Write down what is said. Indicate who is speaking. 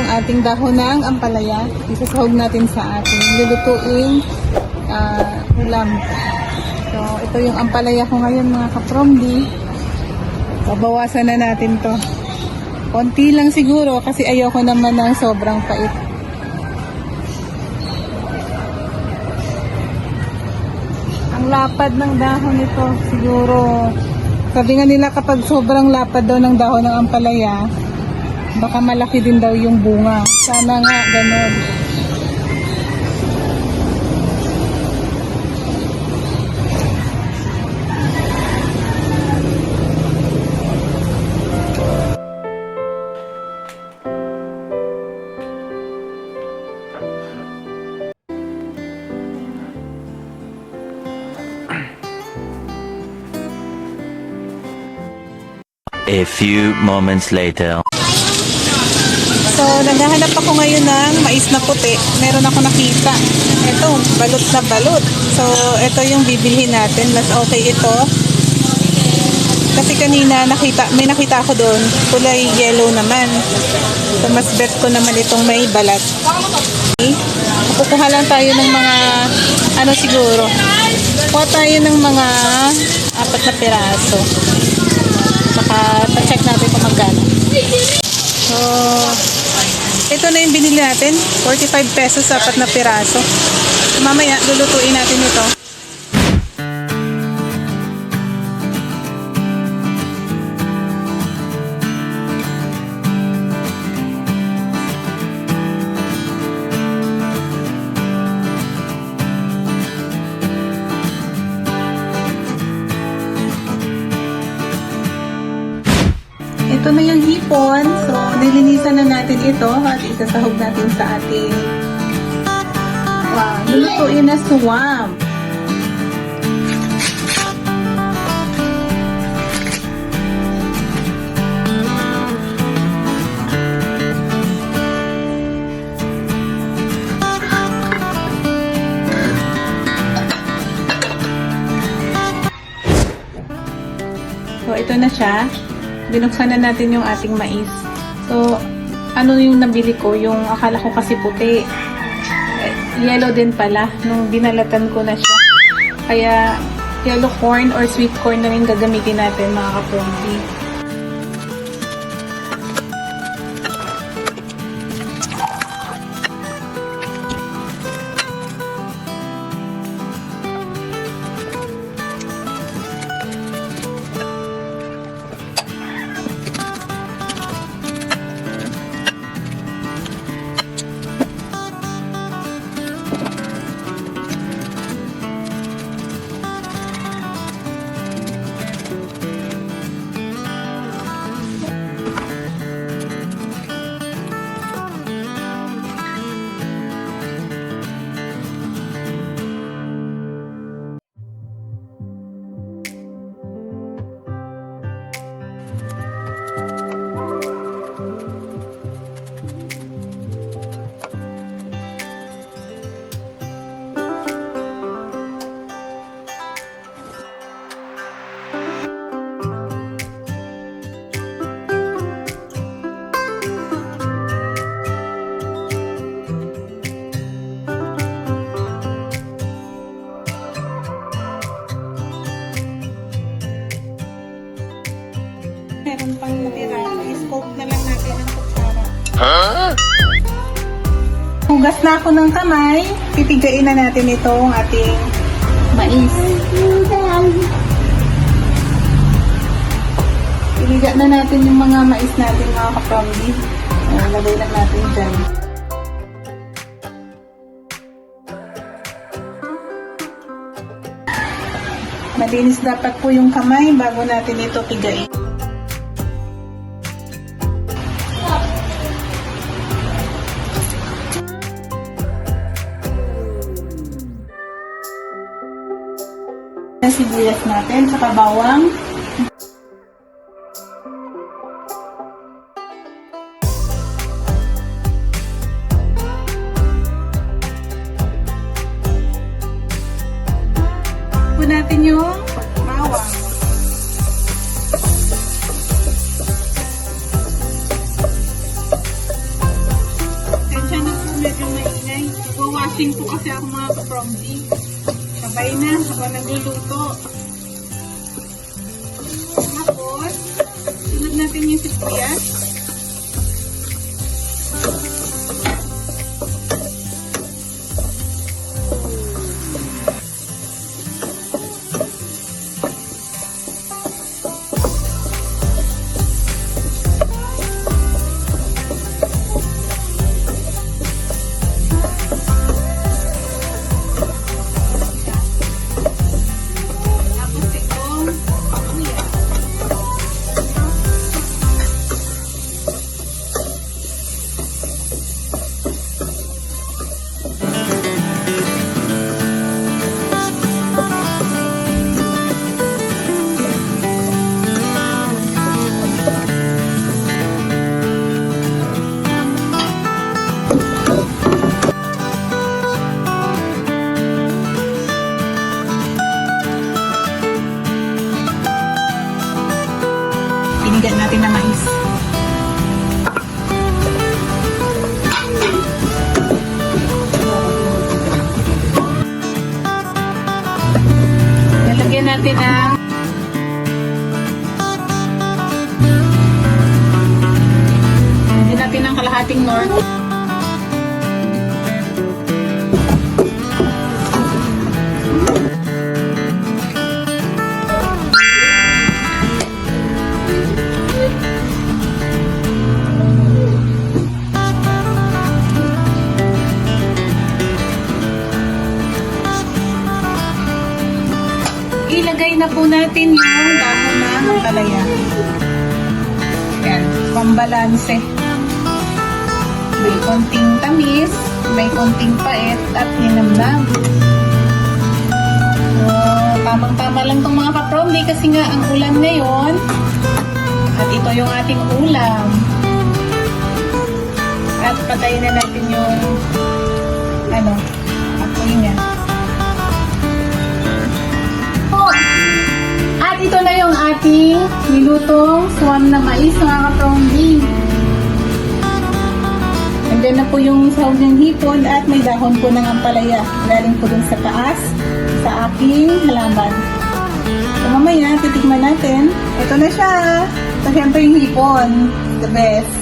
Speaker 1: yung ating dahon ng ampalaya. Isasahog natin sa ating lulutuing ah, ulam. So, ito yung ampalaya ko ngayon mga kapromdi. Babawasan na natin to. Konti lang siguro kasi ayoko naman ng sobrang pait. Ang lapad ng dahon nito siguro sabi nga nila kapag sobrang lapad daw ng dahon ng ampalaya baka malaki din daw yung bunga. Sana nga ganun.
Speaker 2: A few moments later.
Speaker 1: Naghahanap ako ngayon ng mais na puti. Meron ako nakita. Ito, balot na balot. So, ito yung bibilhin natin. Mas okay ito. Kasi kanina nakita, may nakita ako doon. Kulay yellow naman. So, mas bet ko naman itong may balat. Okay. Kukuha lang tayo ng mga, ano siguro, kuha tayo ng mga apat na piraso. Saka, check natin kung magkano. So, ito na yung binili natin. 45 pesos apat na piraso. Mamaya, lulutuin natin ito. Ito na yung hipon. So, nilinisan na natin ito at isasahog natin sa ating wow, lulutuin na swamp. So, ito na siya. Binuksan na natin yung ating mais. So, ano yung nabili ko? Yung akala ko kasi puti. Eh, Yellow din pala nung binalatan ko na siya. Kaya, yellow corn or sweet corn na rin gagamitin natin mga kapromdi. Meron pang natira. I-scope na lang natin ang kutsara. Hugas na ako ng kamay. Pipigain na natin itong ating mais. Piliga na natin yung mga mais natin mga kapromdi. Ayan, lagay lang natin dyan. Malinis dapat po yung kamay bago natin ito pigain. ng sibuyas natin, saka bawang. Po natin yung bawang. Tensya na po medyo maingay. Wawashing po kasi ako mga ka-prom Sabay na habang nagluluto. Tapos, sunod natin yung sibuyas. Natin ng kalahating north. Ilagay na po natin yung dahon ng ampalaya. Yan, pambalanse. May konting tamis, may konting pait, at hinamnam. So, tamang-tama lang itong mga kapromdi kasi nga ang ulam ngayon. At ito yung ating ulam. At patayin na natin yung ano, apoy niya. At ito na yung ating nilutong swam na mais, mga kapromdi. Andyan na po yung sahog ng hipon at may dahon po ng ampalaya. Galing po dun sa taas, sa aking halaman. So mamaya, titikman natin. Ito na siya. Ito syempre yung hipon. The best.